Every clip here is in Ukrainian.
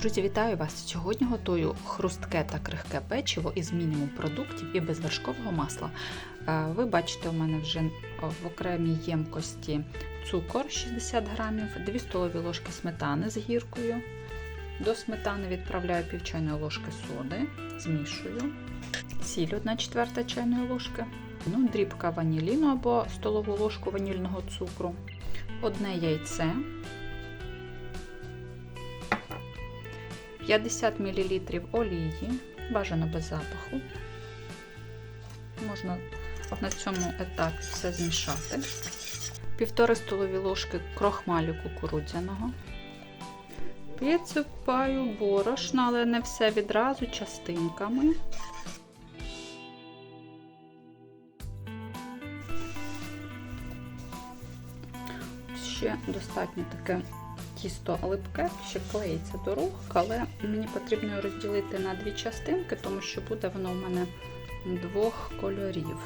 Друзі, вітаю вас! Сьогодні готую хрустке та крихке печиво із мінімум продуктів і без вершкового масла. Е, Ви бачите, у мене вже в окремій ємкості цукор 60 грамів, 2 столові ложки сметани з гіркою. До сметани відправляю пів чайної ложки соди, змішую, сіль 1 четверта чайної ложки, ну, дрібка ваніліну або столову ложку ванільного цукру, одне яйце. 50 мл олії, бажано без запаху. Можна на цьому етапі все змішати. Півтори столові ложки крохмалю кукурудзяного. Підсипаю борошно, але не все відразу частинками. Ще достатньо таке тісто липке, ще клеїться до рук, але мені потрібно його розділити на дві частинки, тому що буде воно у мене двох кольорів.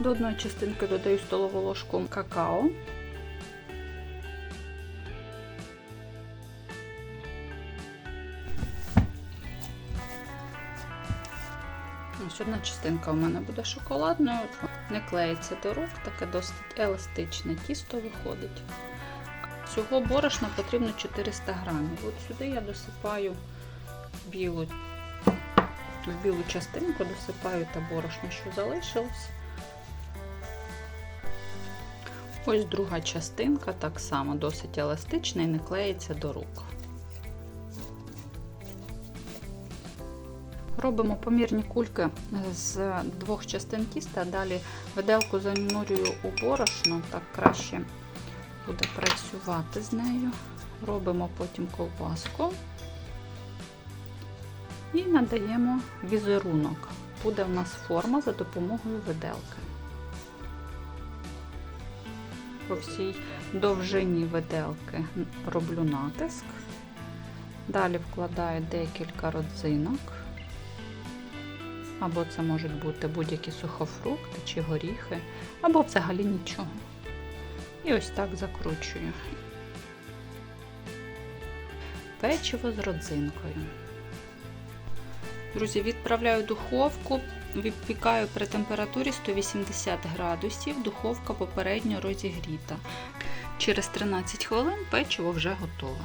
До одної частинки додаю столову ложку какао. Ось одна частинка у мене буде шоколадною, не клеїться до рук, таке досить еластичне тісто виходить. Цього борошна потрібно 400 грамів. От сюди я досипаю білу, в білу частинку досипаю те борошно, що залишилось. Ось друга частинка так само досить еластична і не клеїться до рук. Робимо помірні кульки з двох частин тіста, далі виделку занурюю у борошно, так краще буде працювати з нею. Робимо потім ковбаску і надаємо візерунок. Буде в нас форма за допомогою виделки. По всій довжині виделки роблю натиск. Далі вкладаю декілька родзинок. Або це можуть бути будь-які сухофрукти чи горіхи, або взагалі нічого. І ось так закручую. Печиво з родзинкою. Друзі, відправляю духовку, відпікаю при температурі 180 градусів, духовка попередньо розігріта. Через 13 хвилин печиво вже готове.